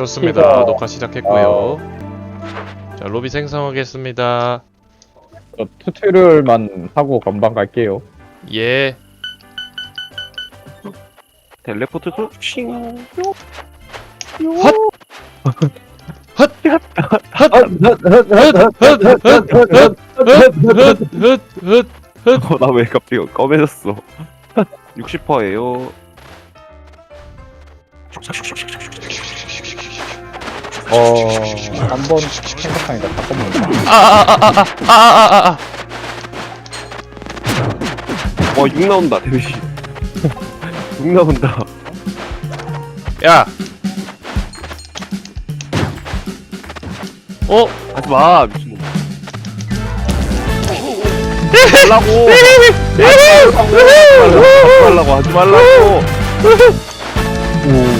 좋습니다. 녹화 시작했고요. 자, 로비 생성하겠습니다. 저 튜토리얼만 하고 금방 갈게요. 예. 텔레포트 좀 칭. 헛! 헛! 헛! 헛! 헛! 어, 나왜 갑자기 검해졌어? 60%예요. 어, 한 번 생각하니까 잠깐만. 아, 아, 아, 아, 아, 아, 아, 아. 어, 6 나온다, 데미지. 6 나온다. 야. 어? 하지 마, 미친. 말라고! 말라고, 하지 말라고!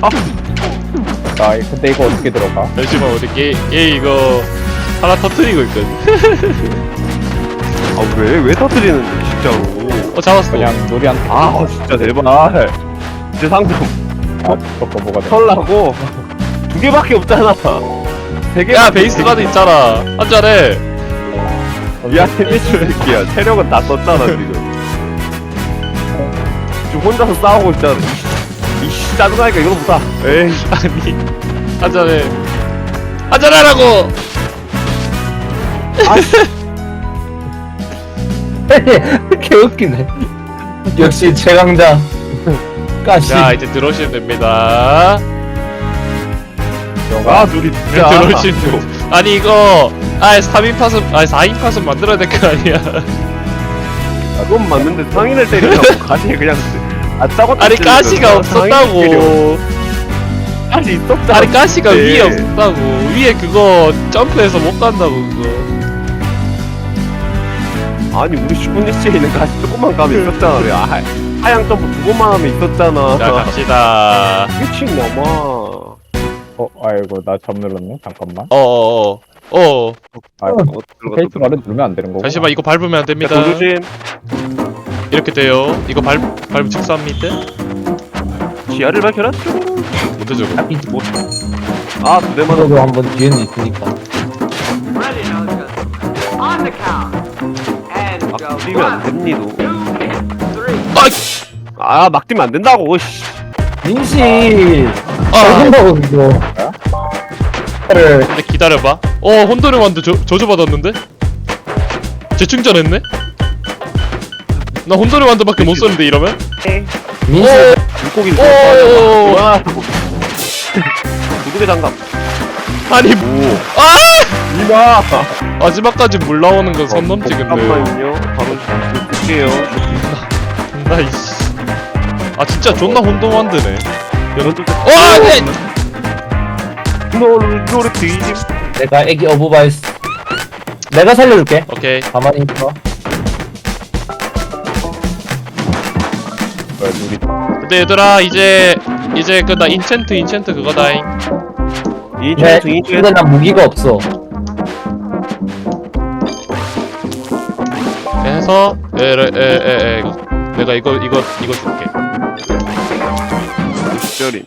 아, 나 이- 근데 이거 어떻게 들어가? 잠시만, 우리 얘, 얘 이거 하나 터트리고 있거든. 아, 왜? 왜 터뜨리는데, 진짜로. 어, 잡았어. 그냥 노리한테 아, 진짜 대박. 이제 상점 아, 저거 뭐가 돼? 털라고 두 개밖에 없잖아. 세 개. 야, 베이스 가드 있잖아. 한잔해. 야, 미친 새끼야. 체력은 다 썼잖아 지금. 지금 혼자서 싸우고 있잖아. 이씨 짜증나니까 이거 보다. 에이. 아니, 한잔해. 한잔하라고! 개웃기네. 역시 최강자. 까시. 자, 이제 들어오시면 됩니다. 아, 둘이 진짜. 들어오시면 됩니다. 아니, 이거, 아, 3인 파스, 아, 4인 파스 만들어야 될 거 아니야. 돈 맞는데 상인을 때리라고 가시 그냥. 아, 짜고 아니, 가시가 없었다고. 가시 있었잖아. 아니, 가시가 네. 위에 없었다고. 위에 그거 점프해서 못 간다고, 그거. 아니, 우리 슈퍼니스에 있는 가시 조금만 가면 있었잖아. 왜 하, 하양 점프 두 번만 하면 있었잖아. 자, 갑시다. 미친 놈아. 어, 아이고 나잠 눌렀네. 잠깐만. 어어어. 어. 아, 어, 페이스 말을 누르면 안 되는 거고. 잠시만, 이거 밟으면 안 됩니다. 도조진 이렇게 돼요. 이거 밟, 밟으면 즉사입니다. 지하를 밝혀라. 뭔데 저거? 뭐? 아, 두 대만 저도 한번 뒤에는 있으니까. Ready now, gentlemen. On the count. And 아, go. 뛰면 안 One, 됩니다. two, three. 아, 막 뛰면 안 된다고. 씨. 민씨. 아, 한다고 이거. 를 근데 기다려봐. 어, 혼돈의 완도 저, 저주 받았는데? 재충전했네? 나 혼돈의 완도밖에 못 썼는데, 이러면? 민씨. 물고기 오! 와. 두개 장갑. 아니, 오. 아! 이마. 마지막까지 물 나오는 건 선 넘지, 근데. 잠깐만요. 바로 볼게요. 나이씨. 아, 진짜 존나 혼돈 완드네. 여러분, 와, 네! 노를 노를 뒤집. 내가 애기 어부바이스. 내가 살려줄게. 오케이. 가만히 있어. 왜 누리? 근데 얘들아, 이제, 이제 그, 나 인챈트, 인챈트 그거다잉. 네, 이제 이제 근데 난 무기가 없어. 해서, 에, 에, 에, 에, 에, 이거. 내가 이거, 이거, 이거 줄게. 시절인.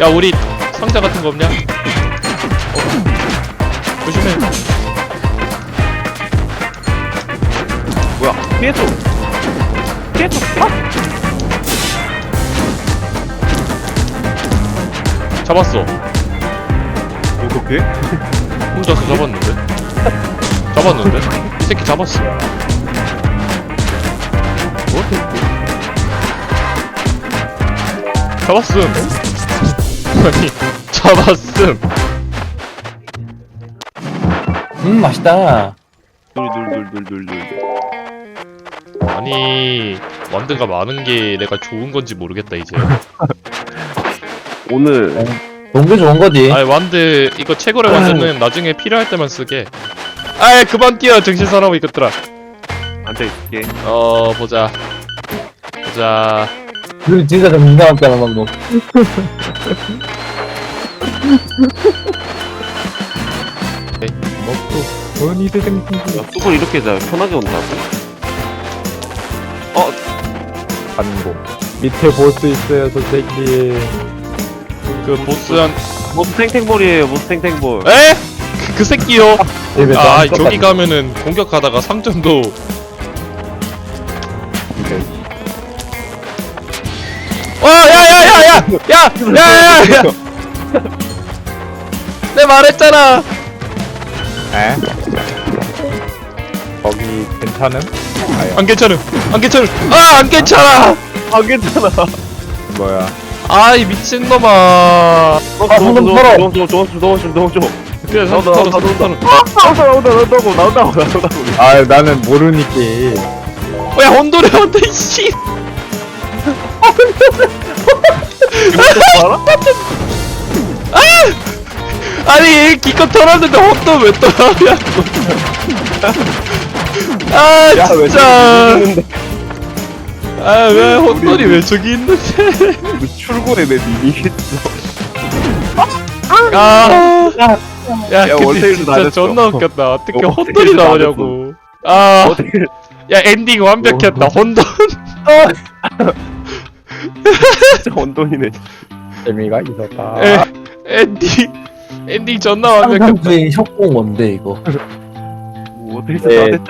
야 우리 상자 같은 거 없냐? 어. 조심해 뭐야? 피해줘. 피해줘. 아! 잡았어 어떻게? 혼자서 잡았는데 잡았는데? 이 새끼 잡았어 뭐? 잡았음 아니 잡았음 음 맛있다. 둘 둘 둘 둘 둘 둘. 아니 완드가 많은 게 내가 좋은 건지 모르겠다 이제. 오늘 동계 좋은 거지. 아이 완드 이거 최고의 완드는 나중에 필요할 때만 쓰게. 아이 그만 뛰어 정신 사나워 이것들아. 앉아 있을게. 어 보자. 보자. 우리 진짜 좀 이상하잖아 방금. 먹고 돈이 되는 야, 쑥을 이렇게 잘 편하게 온다고? 반공 밑에 보스 있어요 선생님 그 보스한 모스 탱탱볼이에요, 모스 탱탱볼. 에? 그 새끼요. 네, 아 저기 가면은 공격하다가 3점도 어, 어야야야야야야야야 내 말했잖아 에? 거기 괜찮음? 아유 안 괜찮음 안 괜찮음 아안 괜찮아 아, 괜찮아. 뭐야 아이 미친놈아 아, 방금 털어. 너무 줘, 너무 줘, 너무 줘, 너무 줘. 그래 나온다, 삼 나온다, 털어 나온다, 나온다, 나온다고, 나온다고, 나온다고. 아 나는 모르니까 야 혼돈해 혼돈 씨 알아? 아니 기껏 털었는데 혼돈 왜 떠나냐 아 야, 왜 진짜 저기 있는데? 아왜 혼돈이 왜 저기 있는데 출구에 내 님이 있어. 아, 야, 야, 근데 진짜. 존나 웃겼다. 어떻게 어, 혼돈이 월세일도 나오냐고. 아, 야, 엔딩 완벽했다. 혼돈. 진짜 원돈이네. 재미가 있었다 에, 엔딩, 엔딩 존나 완벽했다. 상상주의 협공 뭔데 이거. 그래서 네. 너한테